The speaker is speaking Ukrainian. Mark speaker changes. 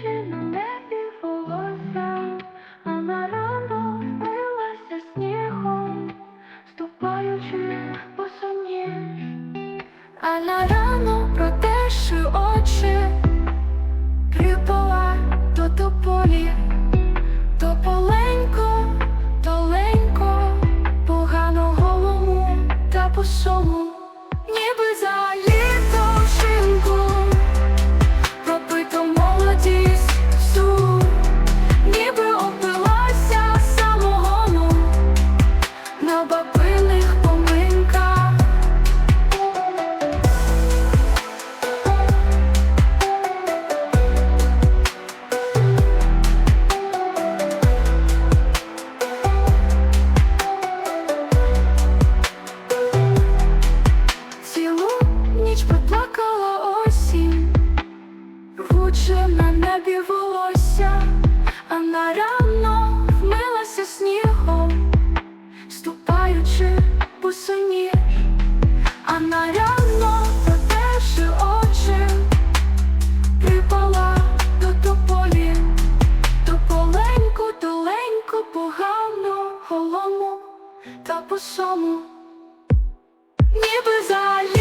Speaker 1: Очі а на ранок милася снігом, ступаючи по сумні, а на ранок протеши очі, кріпала до тополі, то поленько, доленько, голову та по. старанно вмилася снігом, ступаючи по сині, а нарядно протерши очі, припала до тополі, тополеньку, доленьку, погано голому та посому, ніби залі.